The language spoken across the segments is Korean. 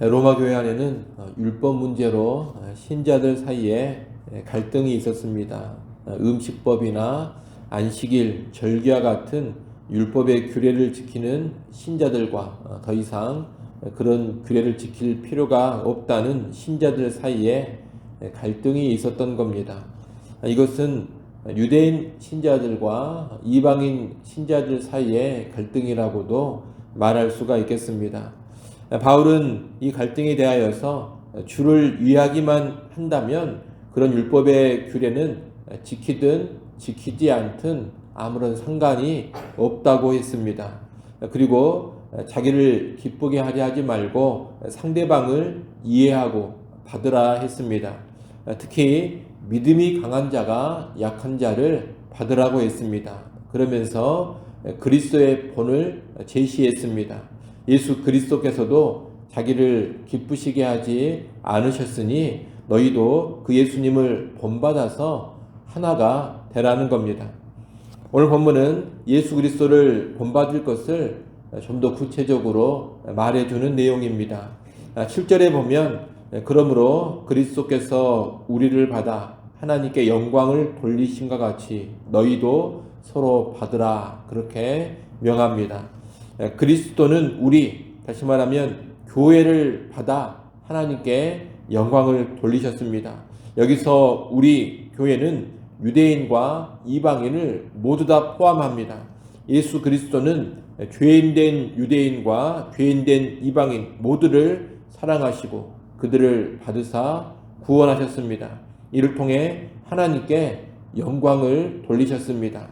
로마 교회 안에는 어, 율법 문제로 어, 신자들 사이에 갈등이 있었습니다. 어, 음식법이나 안식일, 절기와 같은 율법의 규례를 지키는 신자들과 더 이상 그런 규례를 지킬 필요가 없다는 신자들 사이에 갈등이 있었던 겁니다. 이것은 유대인 신자들과 이방인 신자들 사이의 갈등이라고도 말할 수가 있겠습니다. 바울은 이 갈등에 대하여서 주를 위하기만 한다면 그런 율법의 규례는 지키든 지키지 않든 아무런 상관이 없다고 했습니다. 그리고 자기를 기쁘게 하려 하지 말고 상대방을 이해하고 받으라 했습니다. 특히 믿음이 강한 자가 약한 자를 받으라고 했습니다. 그러면서 그리스도의 본을 제시했습니다. 예수 그리스도께서도 자기를 기쁘시게 하지 않으셨으니 너희도 그 예수님을 본받아서 하나가 되라는 겁니다. 오늘 본문은 예수 그리스도를 본받을 것을 좀 더 구체적으로 말해주는 내용입니다. 7절에 보면 그러므로 그리스도께서 우리를 받아 하나님께 영광을 돌리신과 같이 너희도 서로 받으라 그렇게 명합니다. 그리스도는 우리 다시 말하면 교회를 받아 하나님께 영광을 돌리셨습니다. 여기서 우리 교회는 유대인과 이방인을 모두 다 포함합니다. 예수 그리스도는 죄인된 유대인과 죄인된 이방인 모두를 사랑하시고 그들을 받으사 구원하셨습니다. 이를 통해 하나님께 영광을 돌리셨습니다.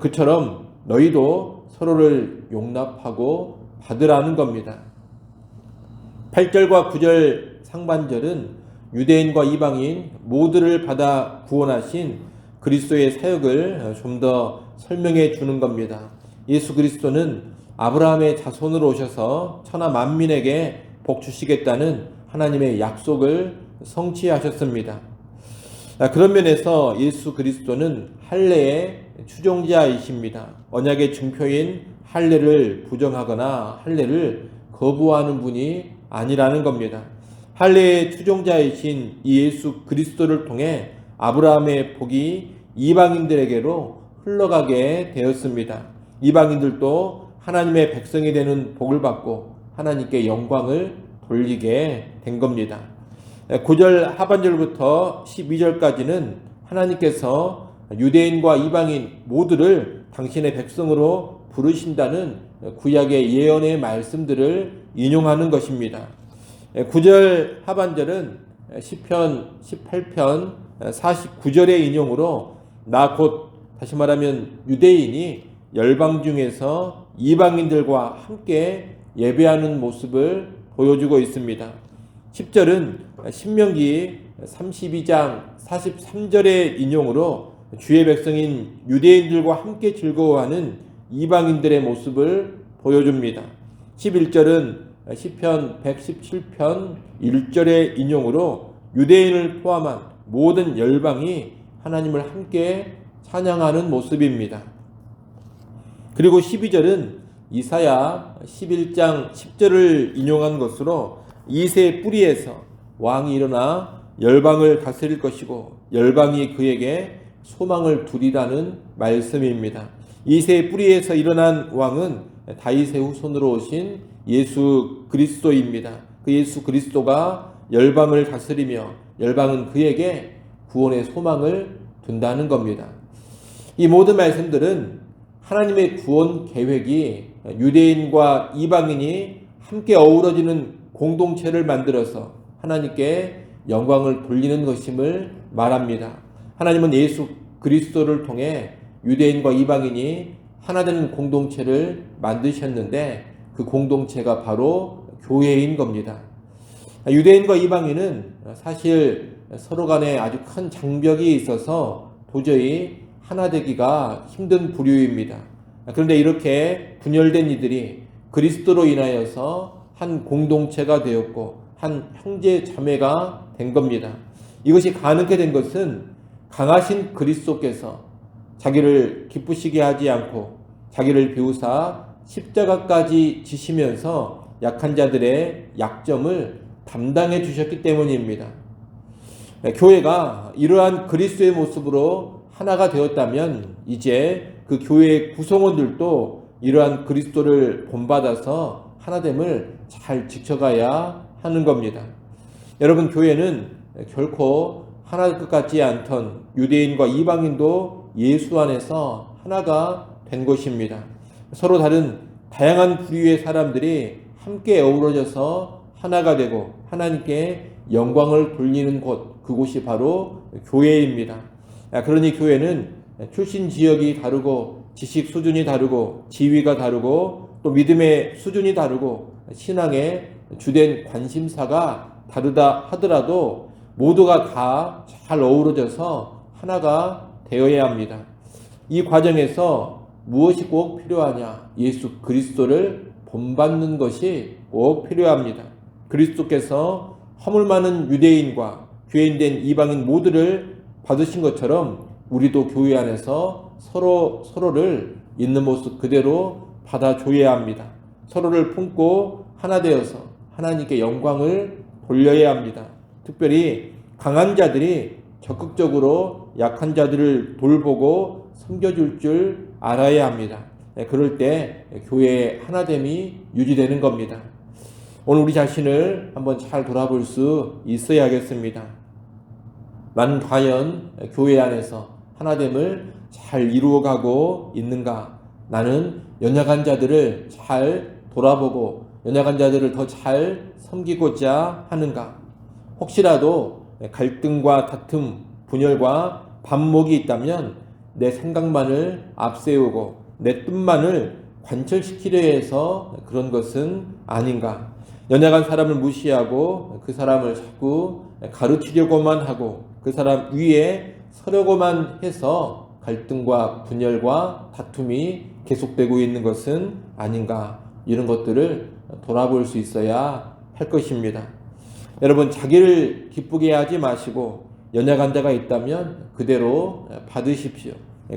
그처럼 너희도 서로를 용납하고 받으라는 겁니다. 8절과 9절 상반절은 유대인과 이방인 모두를 받아 구원하신 그리스도의 사역을 좀 더 설명해 주는 겁니다. 예수 그리스도는 아브라함의 자손으로 오셔서 천하 만민에게 복 주시겠다는 하나님의 약속을 성취하셨습니다. 그런 면에서 예수 그리스도는 할례의 추종자이십니다. 언약의 증표인 할례를 부정하거나 할례를 거부하는 분이 아니라는 겁니다. 할례의 추종자이신 이 예수 그리스도를 통해 아브라함의 복이 이방인들에게로 흘러가게 되었습니다. 이방인들도 하나님의 백성이 되는 복을 받고 하나님께 영광을 돌리게 된 겁니다. 9절 하반절부터 12절까지는 하나님께서 유대인과 이방인 모두를 당신의 백성으로 부르신다는 구약의 예언의 말씀들을 인용하는 것입니다. 9절 하반절은 10편, 18편, 49절의 인용으로 나 곧 다시 말하면 유대인이 열방 중에서 이방인들과 함께 예배하는 모습을 보여주고 있습니다. 10절은 신명기 32장 43절의 인용으로 주의 백성인 유대인들과 함께 즐거워하는 이방인들의 모습을 보여줍니다. 11절은 시편 117편 1절의 인용으로 유대인을 포함한 모든 열방이 하나님을 함께 찬양하는 모습입니다. 그리고 12절은 이사야 11장 10절을 인용한 것으로 이세 뿌리에서 왕이 일어나 열방을 다스릴 것이고 열방이 그에게 소망을 두리라는 말씀입니다. 이세 뿌리에서 일어난 왕은 다윗의 후손으로 오신 예수 그리스도입니다. 그 예수 그리스도가 열방을 다스리며 열방은 그에게 구원의 소망을 둔다는 겁니다. 이 모든 말씀들은 하나님의 구원 계획이 유대인과 이방인이 함께 어우러지는 공동체를 만들어서 하나님께 영광을 돌리는 것임을 말합니다. 하나님은 예수 그리스도를 통해 유대인과 이방인이 하나 되는 공동체를 만드셨는데 그 공동체가 바로 교회인 겁니다. 유대인과 이방인은 사실 서로 간에 아주 큰 장벽이 있어서 도저히 하나 되기가 힘든 부류입니다. 그런데 이렇게 분열된 이들이 그리스도로 인하여서 한 공동체가 되었고 한 형제 자매가 된 겁니다. 이것이 가능하게 된 것은 강하신 그리스도께서 자기를 기쁘시게 하지 않고 자기를 비우사 십자가까지 지시면서 약한 자들의 약점을 담당해 주셨기 때문입니다. 네, 교회가 이러한 그리스도의 모습으로 하나가 되었다면 이제 그 교회의 구성원들도 이러한 그리스도를 본받아서 하나됨을 잘 지켜가야 하는 겁니다. 여러분 교회는 결코 하나일 것 같지 않던 유대인과 이방인도 예수 안에서 하나가 된 것입니다. 서로 다른 다양한 부류의 사람들이 함께 어우러져서 하나가 되고 하나님께 영광을 돌리는 곳, 그곳이 바로 교회입니다. 그러니 교회는 출신 지역이 다르고 지식 수준이 다르고 지위가 다르고 또 믿음의 수준이 다르고 신앙의 주된 관심사가 다르다 하더라도 모두가 다 잘 어우러져서 하나가 되어야 합니다. 이 과정에서 무엇이 꼭 필요하냐? 예수 그리스도를 본받는 것이 꼭 필요합니다. 그리스도께서 허물 많은 유대인과 교인된 이방인 모두를 받으신 것처럼 우리도 교회 안에서 서로 서로를 있는 모습 그대로 받아줘야 합니다. 서로를 품고 하나 되어서 하나님께 영광을 돌려야 합니다. 특별히 강한 자들이 적극적으로 약한 자들을 돌보고 섬겨줄 줄 알아야 합니다. 네, 그럴 때 교회의 하나됨이 유지되는 겁니다. 오늘 우리 자신을 한번 잘 돌아볼 수 있어야겠습니다. 나는 과연 교회 안에서 하나됨을 잘 이루어가고 있는가? 나는 연약한 자들을 잘 돌아보고 연약한 자들을 더 잘 섬기고자 하는가? 혹시라도 갈등과 다툼, 분열과 반목이 있다면 내 생각만을 앞세우고 내 뜻만을 관철시키려 해서 그런 것은 아닌가? 연약한 사람을 무시하고 그 사람을 자꾸 가르치려고만 하고 그 사람 위에 서려고만 해서 갈등과 분열과 다툼이 계속되고 있는 것은 아닌가 이런 것들을 돌아볼 수 있어야 할 것입니다. 여러분 자기를 기쁘게 하지 마시고 연약한 자가 있다면 그대로 받으십시오.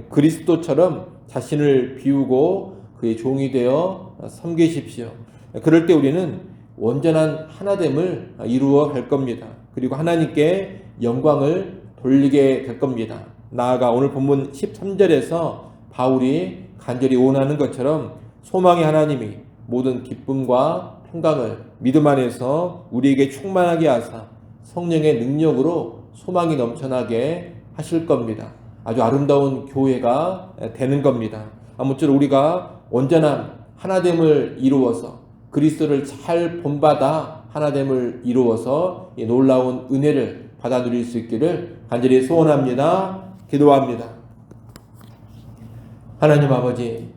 그리스도처럼 자신을 비우고 그의 종이 되어 섬기십시오. 그럴 때 우리는 온전한 하나됨을 이루어 갈 겁니다. 그리고 하나님께 영광을 돌리게 될 겁니다. 나아가 오늘 본문 13절에서 바울이 간절히 원하는 것처럼 소망의 하나님이 모든 기쁨과 평강을 믿음 안에서 우리에게 충만하게 하사 성령의 능력으로 소망이 넘쳐나게 하실 겁니다. 아주 아름다운 교회가 되는 겁니다. 아무쪼록 우리가 온전한 하나됨을 이루어서 그리스도를 잘 본받아 하나됨을 이루어서 놀라운 은혜를 받아 누릴 수 있기를 간절히 소원합니다. 기도합니다. 하나님 아버지,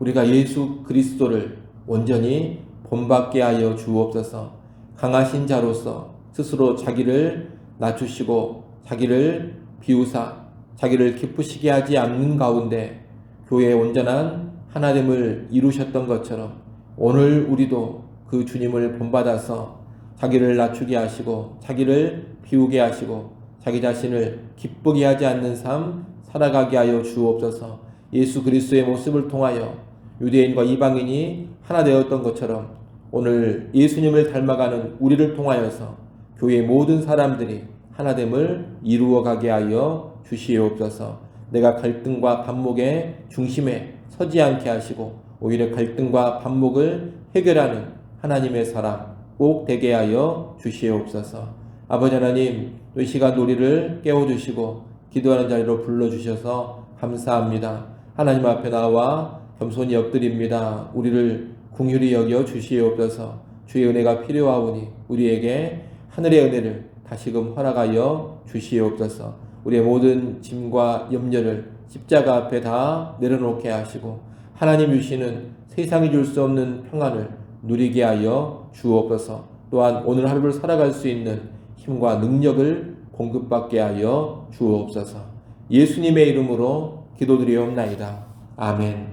우리가 예수 그리스도를 온전히 본받게 하여 주옵소서 강하신 자로서 스스로 자기를 낮추시고 자기를 비우사 자기를 기쁘시게 하지 않는 가운데 교회의 온전한 하나됨을 이루셨던 것처럼 오늘 우리도 그 주님을 본받아서 자기를 낮추게 하시고 자기를 비우게 하시고 자기 자신을 기쁘게 하지 않는 삶 살아가게 하여 주옵소서. 예수 그리스도의 모습을 통하여 유대인과 이방인이 하나 되었던 것처럼 오늘 예수님을 닮아가는 우리를 통하여서 교회 모든 사람들이 하나됨을 이루어 가게 하여 주시옵소서. 내가 갈등과 반목의 중심에 서지 않게 하시고 오히려 갈등과 반목을 해결하는 하나님의 사람 꼭 되게 하여 주시옵소서. 아버지 하나님, 또 이 시간 우리를 깨워주시고 기도하는 자리로 불러주셔서 감사합니다. 하나님 앞에 나와 겸손히 엎드립니다. 우리를 궁휼히 여겨 주시옵소서. 주의 은혜가 필요하오니 우리에게 하늘의 은혜를 다시금 허락하여 주시옵소서. 우리의 모든 짐과 염려를 십자가 앞에 다 내려놓게 하시고 하나님 주시는 세상이 줄 수 없는 평안을 누리게 하여 주옵소서. 또한 오늘 하루를 살아갈 수 있는 힘과 능력을 공급받게 하여 주옵소서. 예수님의 이름으로 기도드리옵나이다. 아멘.